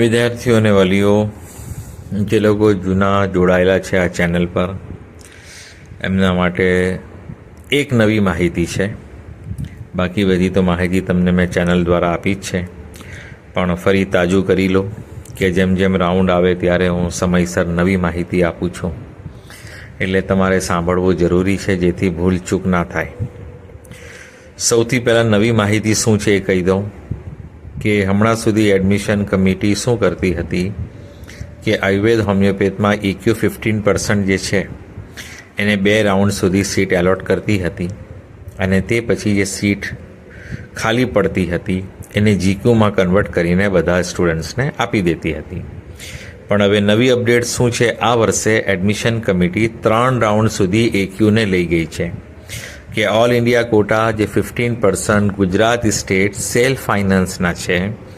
વિદ્યાર્થીઓ અને વાલીઓ, જે લોકો જૂના જોડાયેલા છે આ ચેનલ પર, એમના માટે એક નવી માહિતી છે. બાકી બધી તો માહિતી તમને મેં ચેનલ દ્વારા આપી જ છે. પણ ફરી તાજું કરી લો કે જેમ જેમ રાઉન્ડ આવે ત્યારે હું સમયસર નવી માહિતી આપું છું. એટલે તમારે સાંભળવું જરૂરી છે જેથી ભૂલચૂક ના થાય. સૌથી પહેલાં નવી માહિતી શું છે એ કહી દઉં. કે હમણાં સુધી એડમિશન કમિટી શું કરતી હતી કે આયુર્વેદ હોમિયોપેથમાં ઇક્યુ ફિફ્ટીન પર્સન્ટ જે છે, એને બે રાઉન્ડ સુધી સીટ એલોટ કરતી હતી અને તે પછી જે સીટ ખાલી પડતી હતી, એને જીક્યુમાં કન્વર્ટ કરીને બધા સ્ટુડન્ટ્સને આપી દેતી હતી. પણ હવે નવી અપડેટ શું છે? આ વર્ષે એડમિશન કમિટી ત્રણ રાઉન્ડ સુધી એક્યુને લઈ ગઈ છે. કે ઓલ ઇન્ડિયા કોટા જે fifteen percent Gujarat state self ફાઇનાન્સના છે,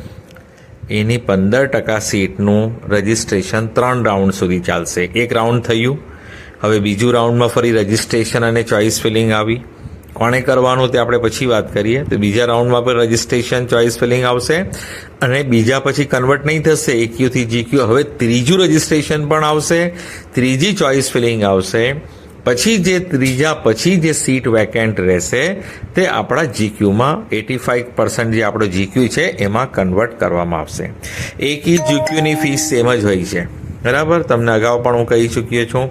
એની પંદર ટકા સીટનું રજિસ્ટ્રેશન ત્રણ રાઉન્ડ સુધી ચાલશે. એક રાઉન્ડ થયું. હવે બીજું રાઉન્ડમાં ફરી રજિસ્ટ્રેશન અને ચોઇસ ફિલિંગ આવી. કોણે કરવાનું તે આપણે પછી વાત કરીએ. તો બીજા રાઉન્ડમાં પણ રજિસ્ટ્રેશન ચોઇસ ફિલિંગ આવશે અને બીજા પછી કન્વર્ટ નહીં થશે. એક્યુથી જીક્યુ હવે ત્રીજું રજિસ્ટ્રેશન પણ આવશે. ત્રીજી ચોઇસ ફિલિંગ આવશે. પછી જે ત્રીજા, પછી જે સીટ વેકેન્ટ રહેશે, તે આપણા જીક્યુમાં એટી ફાઇવ પર્સન્ટ જે આપણો જીક્યુ છે, એમાં કન્વર્ટ કરવામાં આવશે. એક જ જીક્યુની ફીસ સેમ જ હોય છે. બરાબર? તમને અગાઉ પણ હું કહી ચૂક્યો છું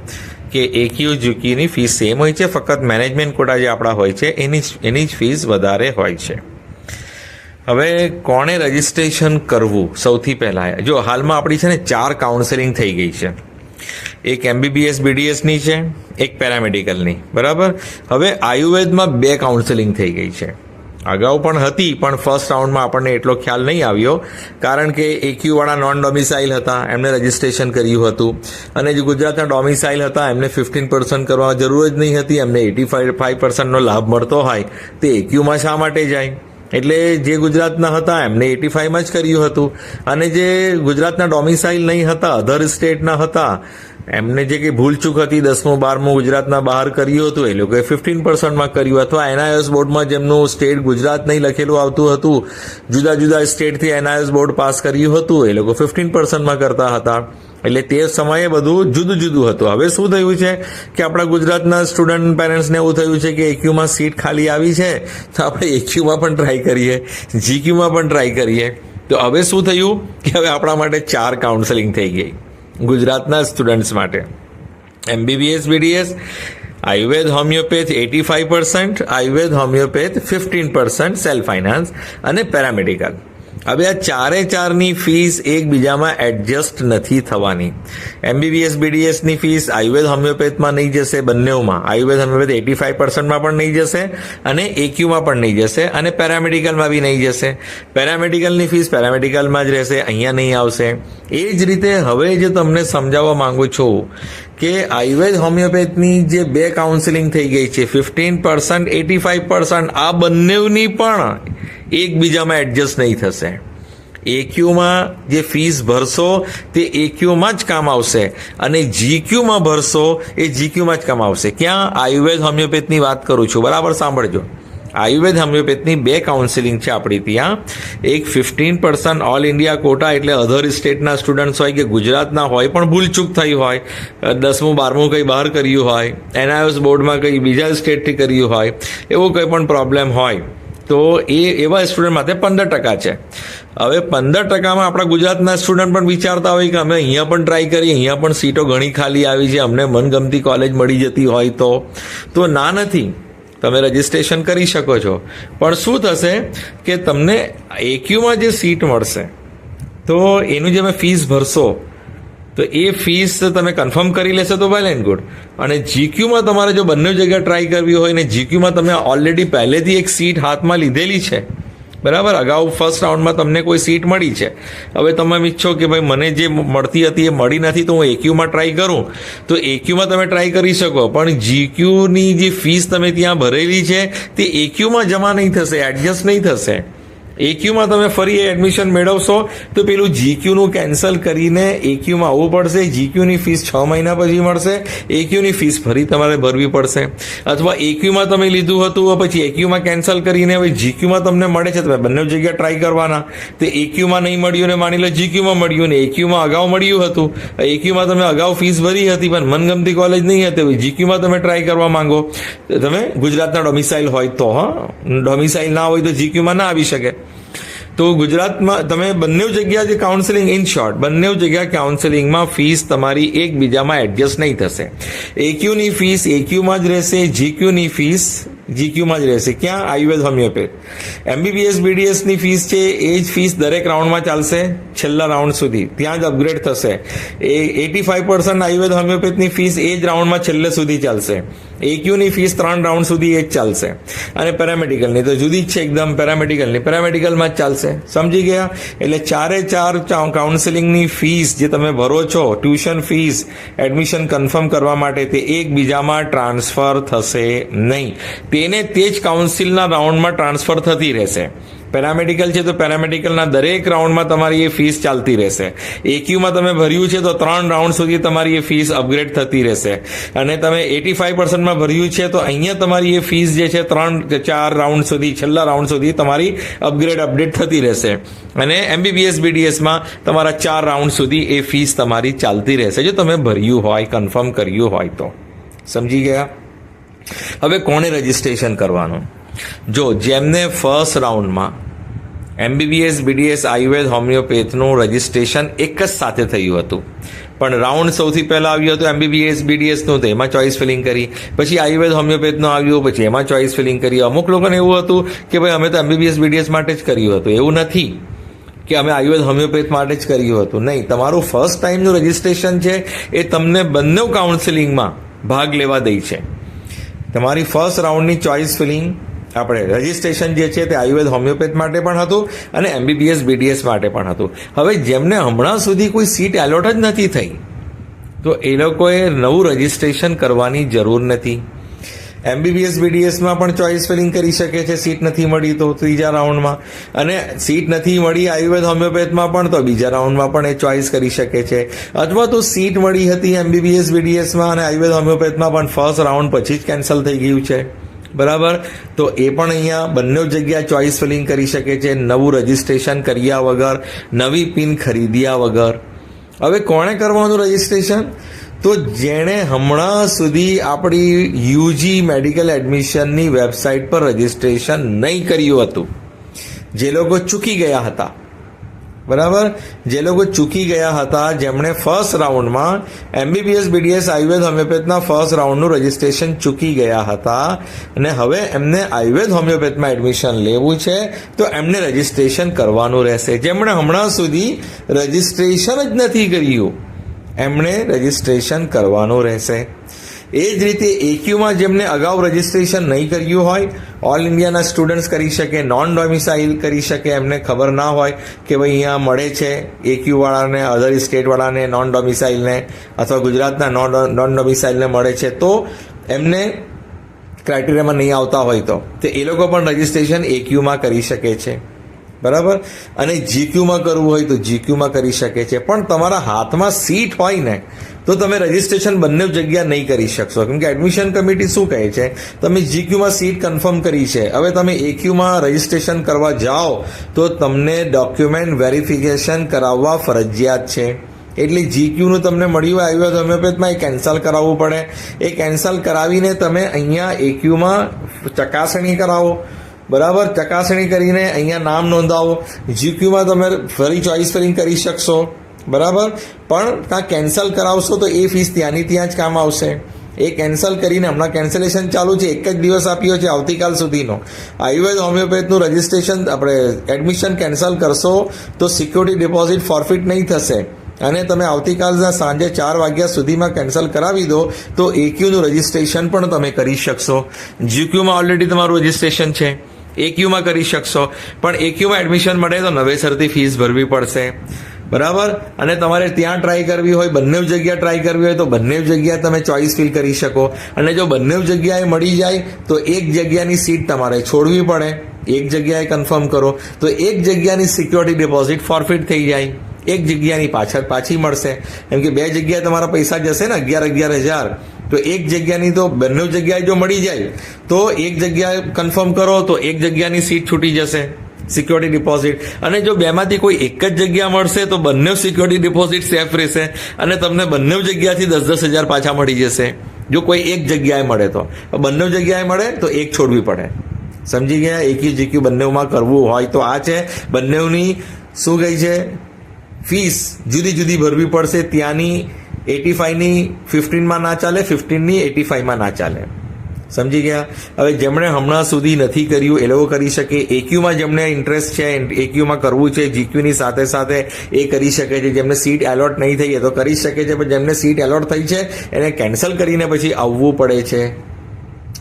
કે એકયુ જીક્યુની ફીસ સેમ હોય છે, ફક્ત મેનેજમેન્ટ કોટા જે આપણા હોય છે, એની જ એની જ ફીસ વધારે હોય છે. હવે કોણે રજિસ્ટ્રેશન કરવું? સૌથી પહેલાં, જો હાલમાં આપણી છે ને ચાર કાઉન્સેલિંગ થઈ ગઈ છે. એક એમબીબીએસ બીડીએસની છે, એક પેરામેડિકલની બરાબર? હવે આયુર્વેદમાં બે કાઉન્સેલિંગ થઈ ગઈ છે. અગાઉ પણ હતી, પણ ફર્સ્ટ રાઉન્ડમાં આપણને એટલો ખ્યાલ નહીં આવ્યો, કારણ કે એક્યુવાળા નોન ડોમિસાઇલ હતા, એમને રજિસ્ટ્રેશન કર્યું હતું. અને જે ગુજરાતના ડોમિસાઇલ હતા, એમને ફિફ્ટીન પર્સન્ટ કરવા જરૂર જ નહીં હતી, એમને એટી ફાઈવ ફાઈવ પર્સન્ટનો લાભ મળતો હોય, તે એક્યુમાં શા માટે જાય? એટલે જે ગુજરાતના હતા, એમને એટી ફાઈવમાં જ કર્યું હતું. અને જે ગુજરાતના ડોમિસાઇલ નહીં હતા અધર સ્ટેટના હતા એમને જે કંઈ ભૂલચૂક હતી, દસમું, બારમું ગુજરાતના બહાર કર્યું હતું, એ લોકોએ ફિફ્ટીન પર્સન્ટમાં કર્યું. અથવા એનઆઈએસ બોર્ડમાં જેમનું સ્ટેટ ગુજરાત નહીં લખેલું આવતું હતું, જુદા જુદા સ્ટેટથી એનઆઈએસ બોર્ડ પાસ કર્યું હતું, એ લોકો ફિફ્ટીન પર્સન્ટમાં કરતા હતા. એટલે તે સમયે બધું જુદું જુદું હતું. હવે શું થયું છે કે આપણા ગુજરાતના સ્ટુડન્ટ પેરેન્ટ્સને એવું થયું છે કે એક્યુમાં સીટ ખાલી આવી છે, તો આપણે એક્યુમાં પણ ટ્રાય કરીએ જીક્યુમાં પણ ટ્રાય કરીએ. તો હવે શું થયું કે હવે આપણા માટે ચાર કાઉન્સેલિંગ થઈ ગઈ. ગુજરાતના સ્ટુડન્ટ્સ માટે. MBBS BDS Ayurveda homeopath eighty five percent Ayurveda homeopath fifteen percent self finance અને પેરામેડિકલ હવે આ ચારે ચારની ફીસ એકબીજામાં એડજસ્ટ નથી થવાની. એમબીબીએસ બીડીએસની ફીસ આયુર્વેદ હોમિયોપેથમાં નહીં જશે બંનેઓમાં. આયુર્વેદ હોમિયોપેથ એટી ફાઇવ પર્સન્ટમાં પણ નહીં જશે અને એક્યુમાં પણ નહીં જશે અને પેરામેડિકલમાં બી નહીં જશે. પેરામેડિકલની ફીસ પેરામેડિકલમાં જ રહેશે, અહીંયા નહીં આવશે. એ જ રીતે હવે જે તમને સમજાવવા માંગુ છું કે આયુર્વેદ હોમિયોપેથની જે બે કાઉન્સિલિંગ થઈ ગઈ છે fifteen percent eighty five percent આ બંનેની પણ એકબીજામાં એડજસ્ટ નહીં થશે. એક્યુમાં જે ફીસ ભરશો, તે એક્યુમાં જ કામ આવશે. અને જીક્યુમાં ભરશો, એ જીક્યુમાં જ કામ આવશે. ક્યાં? આયુર્વેદ હોમિયોપેથની વાત કરું છું. બરાબર? સાંભળજો. આયુર્વેદ હોમિયોપેથની બે કાઉન્સિલિંગ છે આપણી ત્યાં. એક fifteen percent all India quota એટલે અધર સ્ટેટના સ્ટુડન્ટ્સ હોય કે ગુજરાતના હોય પણ ભૂલચૂક થઈ હોય. દસમું, બારમું કંઈ બહાર કર્યું હોય. એનઆઈએસ બોર્ડમાં કંઈ બીજા સ્ટેટથી કર્યું હોય. એવો કંઈ પણ પ્રોબ્લેમ હોય. તો એ એવા સ્ટુડન્ટ માટે પંદર ટકા છે. હવે પંદર ટકામાં આપણા ગુજરાતના સ્ટુડન્ટ પણ વિચારતા હોય કે અમે અહીંયા પણ ટ્રાય કરીએ, અહીંયા પણ સીટો ઘણી ખાલી આવી છે, અમને મનગમતી કોલેજ મળી જતી હોય તો. તો ના નથી. તમે રજિસ્ટ્રેશન કરી શકો છો. પણ શું થશે કે તમને એક્યુમાં જે સીટ મળશે, તો એનું જે તમે ફીસ ભરશો તો એ ફીસ તમે કન્ફર્મ કરી લેશો તો વેલ એન્ડ ગુડ અને જીક્યુમાં તમારે જો બંને જગ્યા ટ્રાય કરવી હોય ને જીક્યુમાં તમે ઓલરેડી પહેલેથી એક સીટ હાથમાં લીધેલી છે. બરાબર? અગાઉ ફર્સ્ટ રાઉન્ડમાં તમને કોઈ સીટ મળી છે. હવે તમે ઈચ્છો કે ભાઈ મને જે મળતી હતી એ મળી નથી તો હું એક્યુમાં ટ્રાય કરું. તો એક્યુમાં તમે ટ્રાય કરી શકો. પણ જીક્યુની જે ફીસ તમે ત્યાં ભરેલી છે, તે એક્યુમાં જમા નહીં થશે એડજસ્ટ નહીં થશે. એક્યુમાં તમે ફરી એડમિશન મેળવશો તો પેલું જીક્યુનું કેન્સલ કરીને એક્યુમાં આવવું પડશે જીક્યુની ફીસ છ મહિના પછી મળશે એક્યુની ફીસ ફરી તમારે ભરવી પડશે અથવા એક્યુમાં તમે લીધું હતું પછી એક્યુમાં કેન્સલ કરીને હવે જીક્યુમાં તમને મળે છે તમે બંને જગ્યા ટ્રાય કરવાના તો એક્યુમાં નહીં મળ્યું ને માની લો જીક્યુમાં મળ્યું ને એક્યુમાં અગાઉ મળ્યું હતું એક્યુમાં તમે અગાઉ ફીસ ભરી હતી પણ મનગમતી કોલેજ નહીં હતી હવે જીક્યુમાં તમે ટ્રાય કરવા માંગો તમે ગુજરાતના ડોમિસાઇલ હોય તો હા ડોમિસાઇલ ના હોય તો જીક્યુમાં ના આવી શકે તો ગુજરાતમાં તમે બંને જગ્યા જે કાઉન્સેલિંગ ઇન શોર્ટ બંને જગ્યા કાઉન્સેલિંગમાં ફીસ તમારી એકબીજામાં એડજસ્ટ નહીં થશે. એક્યુની ફીસ એક્યુમાં જ રહેશે જીક્યુની ફીસ જીક્યુમાં જ રહેશે. ક્યાં? આયુર્વેદ હોમિયોપેથ. એમબીબીએસ બીડીએસની ફીસ છે, એ જ ફીસ દરેક રાઉન્ડમાં ચાલશે, છેલ્લા રાઉન્ડ સુધી. ત્યાં જ અપગ્રેડ થશે. એ એટી ફાઈવ પર્સન્ટ આયુર્વેદ હોમિયોપેથની ફીસ એ જ રાઉન્ડમાં છેલ્લે સુધી ચાલશે. એક્યુની ફીસ ત્રણ રાઉન્ડ સુધી એ જ ચાલશે. અને પેરામેડિકલની તો જુદી જ છે એકદમ પેરામેડિકલની પેરામેડિકલમાં જ ચાલશે. સમજી ગયા? એટલે ચારે ચાર કાઉન્સેલિંગની ફીસ જે તમે ભરો છો ટ્યુશન ફીસ એડમિશન કન્ફર્મ કરવા માટે તે એકબીજામાં ટ્રાન્સફર થશે નહીં. તેને તે જ કાઉન્સિલના રાઉન્ડમાં ટ્રાન્સફર થતી રહેશે. પેરામેડિકલ છે તો પેરામેડિકલના દરેક રાઉન્ડમાં તમારી એ ફીસ ચાલતી રહેશે. એક્યુમાં તમે ભર્યું છે તો ત્રણ રાઉન્ડ સુધી તમારી એ ફીસ અપગ્રેડ થતી રહેશે. અને તમે એટી ફાઈવ પર્સન્ટમાં ભર્યું છે તો અહીંયા તમારી એ ફીસ જે છે ત્રણ ચાર રાઉન્ડ સુધી, છેલ્લા રાઉન્ડ સુધી તમારી અપગ્રેડ અપડેટ થતી રહેશે. અને એમબીબીએસ બીડીએસમાં તમારા ચાર રાઉન્ડ સુધી એ ફીસ તમારી ચાલતી રહેશે. જો તમે ભર્યું હોય કન્ફર્મ કર્યું હોય તો. સમજી ગયા? હવે કોણે રજિસ્ટ્રેશન કરવાનું? જો, જેમને ફર્સ્ટ રાઉન્ડમાં એમબીબીએસ બીડીએસ આયુર્વેદ હોમિયોપેથનું રજિસ્ટ્રેશન એક જ સાથે થયું હતું. પણ રાઉન્ડ સૌથી પહેલાં આવ્યું હતું એમબીબીએસ બીડીએસનું તો એમાં ચોઇસ ફિલિંગ કરી. પછી આયુર્વેદ હોમિયોપેથનું આવ્યું, પછી એમાં ચોઇસ ફિલિંગ કરી. અમુક લોકોને એવું હતું કે ભાઈ અમે તો એમબીબીએસ બીડીએસ માટે જ કર્યું હતું. એવું નથી કે અમે આયુર્વેદ હોમિયોપેથ માટે જ કર્યું હતું. નહીં, તમારું ફર્સ્ટ ટાઈમનું રજિસ્ટ્રેશન છે એ તમને બંને કાઉન્સિલિંગમાં ભાગ લેવા દે છે. તમારી ફર્સ્ટ રાઉન્ડની ચોઇસ ફિલિંગ આપણે રજિસ્ટ્રેશન જે છે તે આયુર્વેદ હોમિયોપેથ માટે પણ હતું અને એમબીબીએસ બીડીએસ માટે પણ હતું. હવે જેમને હમણાં સુધી કોઈ સીટ એલોટ જ નથી થઈ, તો એ લોકોએ નવું રજિસ્ટ્રેશન કરવાની જરૂર નથી. એમબીબીએસ બીડીએસમાં પણ ચોઇસ ફિલિંગ કરી શકે છે. સીટ નથી મળી તો ત્રીજા રાઉન્ડમાં. અને સીટ નથી મળી આયુર્વેદ હોમિયોપેથમાં પણ તો બીજા રાઉન્ડમાં પણ એ ચોઇસ કરી શકે છે. અથવા તો સીટ મળી હતી એમબીબીએસ બીડીએસમાં અને આયુર્વેદ હોમિયોપેથમાં પણ ફર્સ્ટ રાઉન્ડ પછી જ કેન્સલ થઈ ગયું છે. બરાબર? તો એ પણ અહીંયા બંને જગ્યા ચોઇસ ફિલિંગ કરી શકે છે. નવું રજિસ્ટ્રેશન કર્યા વગર, નવી પિન ખરીદ્યા વગર. હવે કોણે કરવાનું રજિસ્ટ્રેશન? તો જેણે હમણાં સુધી આપણી યુજી મેડિકલ એડમિશનની વેબસાઇટ પર રજિસ્ટ્રેશન નહીં કર્યું હતું. જે લોકો ચૂકી ગયા હતા. બરાબર? જે લોકો ચૂકી ગયા હતા, જેમણે ફર્સ્ટ રાઉન્ડમાં એમબીબીએસ, બીડીએસ, આયુર્વેદ, હોમિયોપેથના ફર્સ્ટ રાઉન્ડનું રજિસ્ટ્રેશન ચૂકી ગયા હતા. અને હવે એમને આયુર્વેદ, હોમિયોપેથમાં એડમિશન લેવું છે, તો એમને રજિસ્ટ્રેશન કરવાનું રહેશે. જેમણે હમણાં સુધી રજિસ્ટ્રેશન જ નથી કર્યું. એમણે રજિસ્ટ્રેશન કરવાનું રહેશે. એ જ રીતે એક્યુમાં જેમને અગાઉ રજિસ્ટ્રેશન નહીં કર્યું હોય ઓલ ઇન્ડિયાના સ્ટુડન્ટ્સ કરી શકે નોન ડોમિસાઇલ કરી શકે, એમને ખબર ના હોય કે ભાઈ અહીંયા મળે છે એક્યુવાળાને અધર સ્ટેટવાળાને નોન ડોમિસાઇલને અથવા ગુજરાતના નોન નોન ડોમિસાઇલને મળે છે, તો એમને ક્રાઇટેરિયામાં નહીં આવતા હોય તો. તે એ લોકો પણ રજિસ્ટ્રેશન એક્યુમાં કરી શકે છે. બરાબર? અને જીક્યુમાં કરવું હોય તો જીક્યુમાં કરી શકે છે. પણ તમારા હાથમાં સીટ હોય ને, તો તમે રજિસ્ટ્રેશન બંને જગ્યા નહીં કરી શકશો. કેમ કે એડમિશન કમિટી શું કહે છે? તમે જીક્યુમાં સીટ કન્ફર્મ કરી છે. હવે તમે એક્યુમાં રજિસ્ટ્રેશન કરવા જાઓ, તો તમને ડોક્યુમેન્ટ વેરિફિકેશન કરાવવા ફરજિયાત છે. એટલે જીક્યુનું તમને મળ્યું આયુર્વેદ હોમિયોપેથમાં એ કેન્સલ કરાવવું પડે. એ કેન્સલ કરાવીને તમે અહીંયા એક્યુમાં ચકાસણી કરાવો. બરાબર? ચકાસણી કરીને અહીંયા નામ નોંધાવો. જીક્યુમાં તમે ફરી ચોઇસ ફિલિંગ કરી શકશો. બરાબર? પણ ત્યાં કેન્સલ કરાવશો તો એ ફીસ ત્યાંની ત્યાં જ કામ આવશે. એ કેન્સલ કરીને હમણાં કેન્સલેશન ચાલુ છે, એક જ દિવસ આપ્યો છે આવતીકાલ સુધીનો. આયુર્વેદ, હોમિયોપેથનું રજિસ્ટ્રેશન આપણે એડમિશન કેન્સલ કરશો તો સિક્યોરિટી ડિપોઝિટ ફોરફિટ નહીં થશે. અને તમે આવતીકાલના સાંજે ચાર વાગ્યા સુધીમાં કેન્સલ કરાવી દો તો એક્યુનું રજિસ્ટ્રેશન પણ તમે કરી શકશો. જીક્યુમાં ઓલરેડી તમારું રજિસ્ટ્રેશન છે. એક્યુમાં કરી શકશો. પણ એક્યુમાં એડમિશન મળે તો નવેસરથી ફીસ ભરવી પડશે. બરાબર? અને તમારે ત્યાં ટ્રાય કરવી હોય, બંને જગ્યા ટ્રાય કરવી હોય તો બંને જગ્યા તમે ચોઇસ ફિલ કરી શકો. અને જો બંને જગ્યાએ મળી જાય, તો એક જગ્યાની સીટ તમારે છોડવી પડે. એક જગ્યાએ કન્ફર્મ કરો. તો એક જગ્યાની સિક્યોરિટી ડિપોઝિટ ફોરફિટ થઈ જાય. એક જગ્યાની પાછળ પાછી મળશે. કેમ કે બે જગ્યાએ તમારા પૈસા જશે ને, અગિયાર અગિયાર હજાર. તો એક જગ્યાની તો બંને જગ્યાએ જો મળી જાય, તો એક જગ્યાએ કન્ફર્મ કરો, તો એક જગ્યાની સીટ છૂટી જશે સિક્યોરિટી ડિપોઝિટ અને જો બેમાંથી કોઈ એક જ જગ્યા મળશે, તો બંને સિક્યોરિટી ડિપોઝિટ સેફ રહેશે અને તમને બંને જગ્યાથી દસ દસ હજાર પાછા મળી જશે, જો કોઈ એક જગ્યાએ મળે તો. બંને જગ્યાએ મળે, તો એક છોડવી પડે. સમજી ગયા? એકી જીક્યુ બંનેમાં કરવું હોય તો આ છે. બંનેની શું કહી છે? ફીસ જુદી જુદી ભરવી પડશે. ત્યાંની એટી ફાઈવની ફિફ્ટીનમાં ના ચાલે ફિફ્ટીનની એટી ફાઈવમાં ના ચાલે. સમજી ગયા? હવે જેમણે હમણાં સુધી નથી કર્યું, એ લોકો કરી શકે. એક્યુમાં જેમને ઇન્ટરેસ્ટ છે એક્યુમાં કરવું છે જીક્યુની સાથે સાથે એ કરી શકે છે. જેમને સીટ એલોટ નહીં થઈ, એ તો કરી શકે છે, પણ જેમને સીટ એલોટ થઈ છે, એને કેન્સલ કરીને પછી આવવું પડે છે.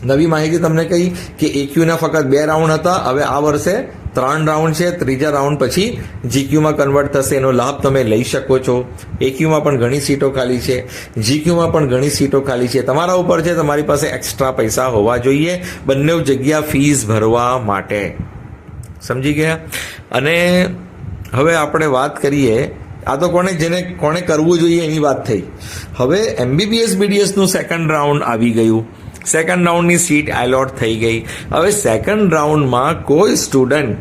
નવી માહિતી તમને કહી કે એક્યુના ફક્ત બે રાઉન્ડ હતા. હવે આ વર્ષે ત્રણ રાઉન્ડ છે, ત્રીજા રાઉન્ડ પછી જીક્યુમાં કન્વર્ટ થશે, એનો લાભ તમે લઈ શકો છો. એક્યુમાં પણ ઘણી સીટો ખાલી છે. જીક્યુમાં પણ ઘણી સીટો ખાલી છે. તમારા ઉપર છે, તમારી પાસે એક્સ્ટ્રા પૈસા હોવા જોઈએ. બંને જગ્યા ફીસ ભરવા માટે. સમજી ગયા? અને હવે આપણે વાત કરીએ, આ તો કોને જેને કોણે કરવું જોઈએ એની વાત થઈ. હવે એમબીબીએસ બીડીએસનું સેકન્ડ રાઉન્ડ આવી ગયું. સેકન્ડ રાઉન્ડની સીટ એલોટ થઈ ગઈ. હવે સેકન્ડ રાઉન્ડમાં કોઈ સ્ટુડન્ટ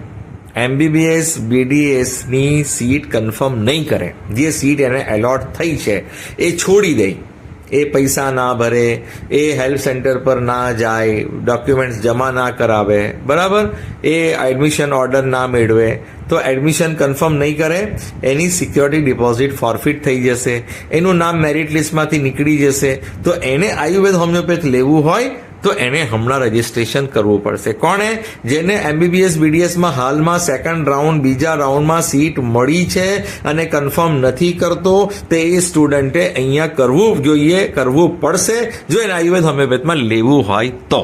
એમબીબીએસ બીડીએસની સીટ કન્ફર્મ નહીં કરે. જે સીટ એને એલોટ થઈ છે, એ છોડી દે. એ પૈસા ના ભરે, એ હેલ્પ સેન્ટર પર ના જાય, ડોક્યુમેન્ટ્સ જમા ના કરાવે, બરાબર? એ એડમિશન ઓર્ડર ના મેળવે. તો એડમિશન કન્ફર્મ નહીં કરે, એની સિક્યોરિટી ડિપોઝિટ ફોરફિટ થઈ જશે. એનું નામ મેરિટ લિસ્ટમાંથી નીકળી જશે. તો એને આયુર્વેદ હોમિયોપેથ લેવું હોય તો એને હમણાં રજીસ્ટ્રેશન કરવું પડશે. કોણે? જેને એમબીબીએસ બીડીએસમાં હાલમાં સેકન્ડ રાઉન્ડ બીજા રાઉન્ડમાં સીટ મળી છે અને કન્ફર્મ નથી કરતો, તે એ સ્ટુડન્ટે અહીંયા કરવું જોઈએ, કરવું પડશે. જો એને આયુર્વેદ હોમિયોપેથમાં લેવું હોય તો.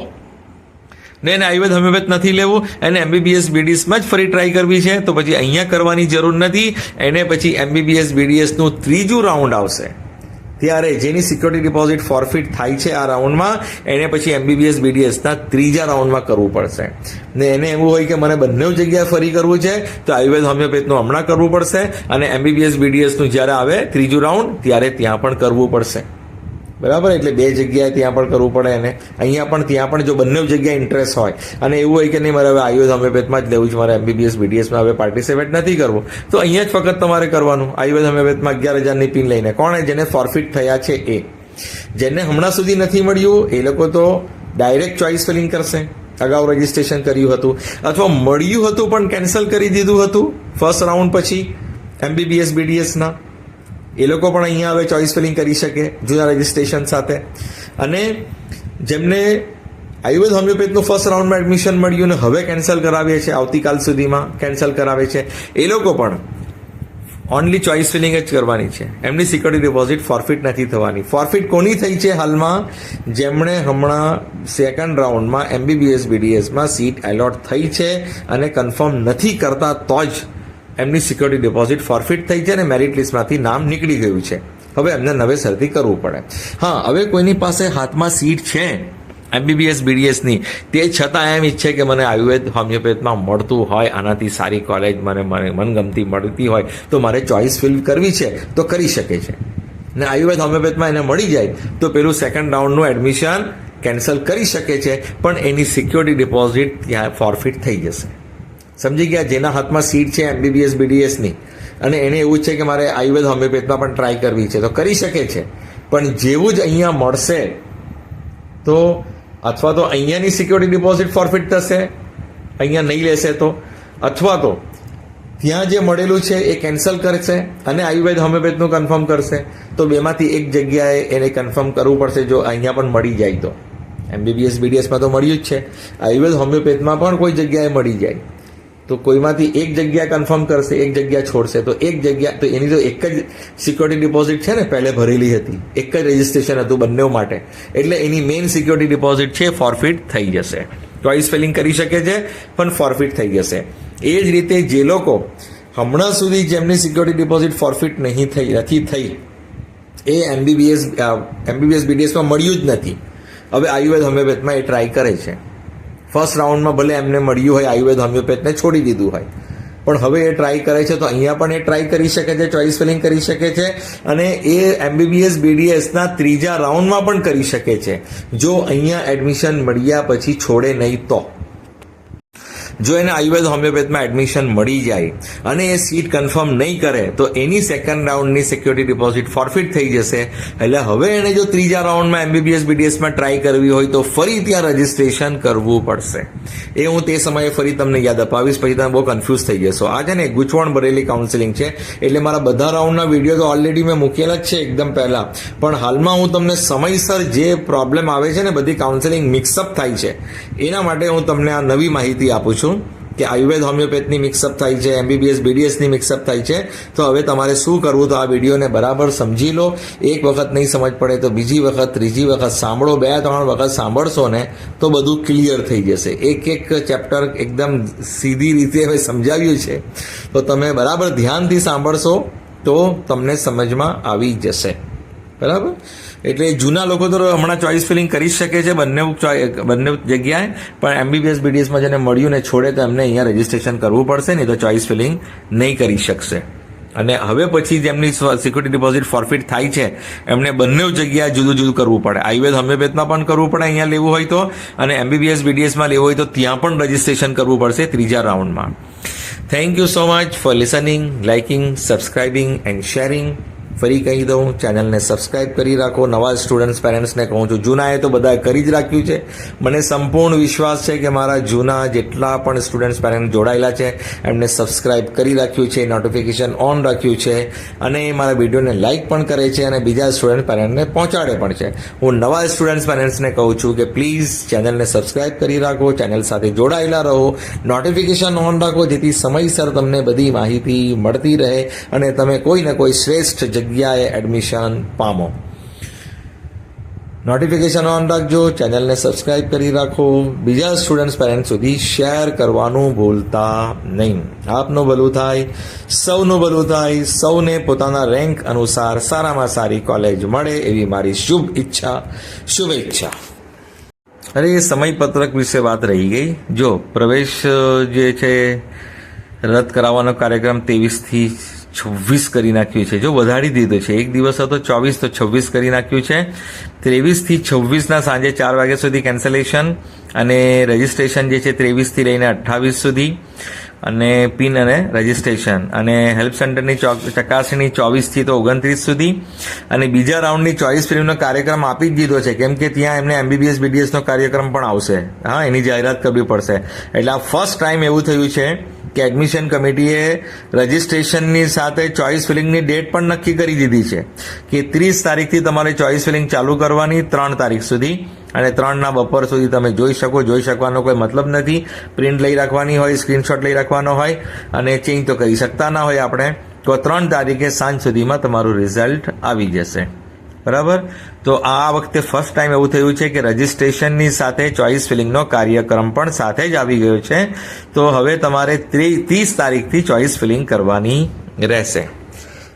ને એને આયુર્વેદ હોમિયોપેથ નથી લેવું, એને એમબીબીએસ બીડીએસમાં જ ફરી ટ્રાય કરવી છે, તો પછી અહીંયા કરવાની જરૂર નથી. એને પછી એમબીબીએસ બીડીએસનું ત્રીજું રાઉન્ડ આવશે. ત્યારે જેની સિક્યોરિટી ડિપોઝિટ ફોરફિટ થાય છે આ રાઉન્ડમાં એને પછી એમબીબીએસ બીડીએસના ત્રીજા રાઉન્ડમાં કરવું પડશે. ને એને એવું હોય કે મને બંને જગ્યાએ ફરી કરવું છે, તો આયુર્વેદ હોમિયોપેથનું હમણાં કરવું પડશે અને એમબીબીએસ બીડીએસનું જ્યારે આવે ત્રીજું રાઉન્ડ ત્યારે ત્યાં પણ કરવું પડશે. બરાબર? એટલે બે જગ્યાએ ત્યાં પણ કરવું પડે એને અહીંયા પણ ત્યાં પણ જો બંને જગ્યાએ ઇન્ટરેસ્ટ હોય, અને એવું હોય કે નહીં, મારે હવે આયુર્વેદ હોમિયોપેથમાં જ લેવું છે, મારે એમબીબીએસ બીડીએસમાં હવે પાર્ટિસિપેટ નથી કરવું. તો અહીંયા જ ફક્ત તમારે કરવાનું આયુર્વેદ હોમિયોપેથમાં અગિયાર હજારની પિન લઈને. કોણે જેને ફોરફિટ થયા છે એ. જેને હમણાં સુધી નથી મળ્યું, એ લોકો તો ડાયરેક્ટ ચોઇસ ફિલિંગ કરશે. અગાઉ રજીસ્ટ્રેશન કર્યું હતું. અથવા મળ્યું હતું પણ કેન્સલ કરી દીધું હતું ફર્સ્ટ રાઉન્ડ પછી એમબીબીએસ બીડીએસના એ લોકો પણ અહીંયા હવે ચોઇસ ફિલિંગ કરી શકે જૂના રજિસ્ટ્રેશન સાથે. અને જેમને આયુર્વેદ હોમિયોપેથનું ફર્સ્ટ રાઉન્ડમાં એડમિશન મળ્યું ને હવે કેન્સલ કરાવીએ છે આવતીકાલ સુધીમાં કેન્સલ કરાવે છે. એ લોકો પણ ઓનલી ચોઇસ ફિલિંગ જ કરવાની છે. એમની સિક્યોરિટી ડિપોઝિટ ફોરફિટ નથી થવાની. ફોરફિટ કોની થઈ છે હાલમાં? જેમણે હમણાં સેકન્ડ રાઉન્ડમાં એમબીબીએસ બીડીએસમાં સીટ એલોટ થઈ છે અને કન્ફર્મ નથી કરતા તો જ એમની સિક્યોરિટી ડિપોઝિટ ફોરફિટ થઈ છે અને મેરિટ લિસ્ટમાંથી નામ નીકળી ગયું છે. હવે એમને નવેસરથી કરવું પડે. હા, હવે કોઈની પાસે હાથમાં સીટ છે એમબીબીએસ બીડીએસની તે છતાં એમ ઈચ્છે કે મને આયુર્વેદ, હોમિયોપેથમાં મળતું હોય, આનાથી સારી કોલેજ મને મને મનગમતી મળતી હોય, તો મારે ચોઇસ ફિલ કરવી છે, તો કરી શકે છે. ને આયુર્વેદ, હોમિયોપેથમાં એને મળી જાય, તો પેલું સેકન્ડ રાઉન્ડનું એડમિશન કેન્સલ કરી શકે છે, પણ એની સિક્યોરિટી ડિપોઝિટ ત્યાં ફોરફિટ થઈ જશે. સમજી ગયા જેના હાથમાં સીટ છે એમબીબીએસ બીડીએસની અને એને એવું છે કે મારે આયુર્વેદ હોમિયોપેથમાં પણ ટ્રાય કરવી છે. તો કરી શકે છે. પણ જેવું જ અહીંયા મળશે, તો અથવા તો અહીંયાની સિક્યોરિટી ડિપોઝિટ ફોરફિટ થશે, અહીંયા નહીં લેશે તો, અથવા તો ત્યાં જે મળેલું છે એ કેન્સલ કરશે અને આયુર્વેદ હોમિયોપેથનું કન્ફર્મ કરશે. તો બેમાંથી એક જગ્યાએ એને કન્ફર્મ કરવું પડશે જો અહીંયા પણ મળી જાય તો. એમબીબીએસ બીડીએસમાં તો મળ્યું જ છે. આયુર્વેદ હોમિયોપેથમાં પણ કોઈ જગ્યાએ મળી જાય. તો કોઈમાંથી એક જગ્યા કન્ફર્મ કરશે, એક જગ્યા છોડશે. તો એક જગ્યા, તો એની તો એક જ સિક્યોરિટી ડિપોઝિટ છે ને પહેલે ભરેલી હતી. એક જ રજીસ્ટ્રેશન હતું બંને માટે. એટલે એની મેઇન સિક્યોરિટી ડિપોઝિટ છે ફોરફિટ થઈ જશે. ચોઇસ ફિલિંગ કરી શકે છે, પણ ફોરફિટ થઈ જશે. એ જ રીતે જે લોકો હમણાં સુધી જેમની સિક્યોરિટી ડિપોઝિટ ફોરફિટ નહીં થઈ, નથી થઈ, એ એમબીબીએસ એમબીબીએસ બીડીએસમાં મળ્યું જ નથી. હવે આયુર્વેદ હોમિયોપેથમાં એ ટ્રાય કરે છે. ફર્સ્ટ રાઉન્ડમાં ભલે એમને મળ્યું હોય, આયુર્વેદ, હોમિયોપેથને છોડી દીધું હોય. પણ હવે એ ટ્રાય કરે છે, તો અહીંયા પણ એ ટ્રાય કરી શકે છે ચોઇસ ફિલિંગ કરી શકે છે, અને એ એમબીબીએસ બીડીએસના ત્રીજા રાઉન્ડમાં પણ કરી શકે છે. જો અહીંયા એડમિશન મળ્યા પછી છોડે નહીં તો. જો એને આયુર્વેદ હોમિયોપેથમાં એડમિશન મળી જાય અને એ સીટ કન્ફર્મ નહીં કરે, તો એની સેકન્ડ રાઉન્ડની સિક્યોરિટી ડિપોઝિટ ફોરફિટ થઈ જશે. એટલે હવે એને જો ત્રીજા રાઉન્ડમાં એમબીબીએસ બીડીએસમાં ટ્રાય કરવી હોય, તો ફરી ત્યાં રજીસ્ટ્રેશન કરવું પડશે. એ હું તે સમયે ફરી તમને યાદ અપાવીશ, પછી તમે બહુ કન્ફ્યુઝ થઈ જશો. આ છે ને ગૂંચવણ ભરેલી કાઉન્સિલિંગ છે. એટલે મારા બધા રાઉન્ડના વીડિયો તો ઓલરેડી મેં મૂકેલા જ છે એકદમ પહેલા. પણ હાલમાં હું તમને સમયસર જે પ્રોબ્લેમ આવે છે ને, બધી કાઉન્સિલિંગ મિક્સઅપ થાય છે. એના માટે હું તમને આ નવી માહિતી આપું છું. કે આયુર્વેદ હોમિયોપેથની મિક્સઅપ થાય છે એમબીબીએસ બીડીએસની મિક્સઅપ થાય છે. તો હવે તમારે શું કરવું તો આ વિડીયોને બરાબર સમજી લો. એક વખત નહીં સમજ પડે તો બીજી વખત, ત્રીજી વખત સાંભળો, બે, ત્રણ વખત સાંભળશો ને તો બધું ક્લિયર થઈ જશે. એક એક ચેપ્ટર એકદમ સીધી રીતે હવે સમજાવ્યું છે. તો તમે બરાબર ધ્યાનથી સાંભળશો તો તમને સમજમાં આવી જશે. બરાબર? એટલે જૂના લોકો તો હમણાં ચોઇસ ફિલિંગ કરી શકે છે બંને બંને જગ્યાએ, પણ એમબીબીએસ, બીડીએસમાં જેને મળ્યું ને છોડે તો એમને અહીંયા રજીસ્ટ્રેશન કરવું પડશે, નહીં તો ચોઇસ ફિલિંગ નહીં કરી શકશે. અને હવે પછી જેમની સિક્યુરિટી ડિપોઝિટ ફોરફિટ થાય છે, એમને બંને જગ્યાએ જુદું જુદું કરવું પડે. આયુર્વેદ હોમિયોપેથમાં પણ કરવું પડે અહીંયા લેવું હોય તો, અને એમબીબીએસ, બીડીએસમાં લેવું હોય તો ત્યાં પણ રજીસ્ટ્રેશન કરવું પડશે ત્રીજા રાઉન્ડમાં thank you so much for listening liking subscribing and sharing ફરી કહી દઉં ચેનલને સબસ્ક્રાઇબ કરી રાખો. નવા સ્ટુડન્ટ્સ પેરેન્ટ્સને કહું છું જૂનાએ તો બધાએ કરી જ રાખ્યું છે. મને સંપૂર્ણ વિશ્વાસ છે કે મારા જૂના જેટલા પણ સ્ટુડન્ટ્સ પેરેન્ટ જોડાયેલા છે, એમને સબસ્ક્રાઇબ કરી રાખ્યું છે નોટિફિકેશન ઓન રાખ્યું છે, અને મારા વિડીયોને લાઇક પણ કરે છે અને બીજા સ્ટુડન્ટ પેરેન્ટને પહોંચાડે પણ છે. હું નવા સ્ટુડન્ટ્સ પેરેન્ટ્સને કહું છું કે પ્લીઝ ચેનલને સબસ્ક્રાઇબ કરી રાખો ચેનલ સાથે જોડાયેલા રહો નોટિફિકેશન ઓન રાખો, જેથી સમયસર તમને બધી માહિતી મળતી રહે અને તમે કોઈ ને કોઈ શ્રેષ્ઠ જગ્યાએ એડમિશન પામો. નોટિફિકેશન ઓન રાખજો ચેનલને સબસ્ક્રાઇબ કરી રાખો. બીજા સ્ટુડન્ટ્સ પેરેન્ટ સુધી શેર કરવાનું ભૂલતા નહીં. આપનું ભલું થાય, સૌનું ભલું થાય, સૌને પોતાના રેન્ક અનુસાર સારામાં સારી કોલેજ મળે એવી મારી શુભ ઈચ્છા શુભેચ્છા અરે, સમયપત્રક વિશે વાત રહી ગઈ. જો, પ્રવેશ જે છે, રદ કરાવવાનો કાર્યક્રમ ત્રેવીસથી છવ્વીસ કરી નાખ્યું છે. જો વધારી દીધું છે. એક દિવસ હતો ચોવીસ, તો છવ્વીસ કરી નાખ્યું છે. ત્રેવીસથી છવ્વીસના સાંજે ચાર વાગ્યા સુધી કેન્સલેશન અને રજિસ્ટ્રેશન જે છે ત્રેવીસથી લઈને અઠ્ઠાવીસ સુધી અને પિન અને રજિસ્ટ્રેશન અને હેલ્પ સેન્ટરની ચકાસણી ચોવીસથી તો ઓગણત્રીસ સુધી. અને બીજા રાઉન્ડની ચોઈસ ફિલ્મનો કાર્યક્રમ આપી જ દીધો છે. કેમ કે ત્યાં એમને એમબીબીએસ બીડીએસનો કાર્યક્રમ પણ આવશે. હા, એની જાહેરાત કરવી પડશે. એટલે આ ફર્સ્ટ ટાઈમ એવું થયું છે કે એડમિશન કમિટીએ રજિસ્ટ્રેશનની સાથે ચોઇસ ફિલિંગની ડેટ પણ નક્કી કરી દીધી છે કે ત્રીસ તારીખથી તમારે ચોઇસ ફિલિંગ ચાલુ કરવાની ત્રણ તારીખ સુધી. અને ત્રણના બપોર સુધી તમે જોઈ શકો. જોઈ શકવાનો કોઈ મતલબ નથી. પ્રિન્ટ લઈ રાખવાની હોય સ્ક્રીનશોટ લઈ રાખવાનો હોય અને ચેન્જ તો કરી શકતા ના હોય આપણે. તો ત્રણ તારીખે સાંજ સુધીમાં તમારું રિઝલ્ટ આવી જશે. બરાબર? તો આ વખતે ફર્સ્ટ ટાઈમ એવું થયું છે કે રજિસ્ટ્રેશનની સાથે ચોઇસ ફિલિંગનો કાર્યક્રમ પણ સાથે જ આવી ગયો છે. તો હવે તમારે ત્રીસ તારીખથી ચોઇસ ફિલિંગ કરવાની રહેશે.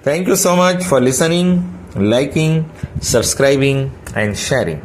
Thank you so much for listening liking subscribing and sharing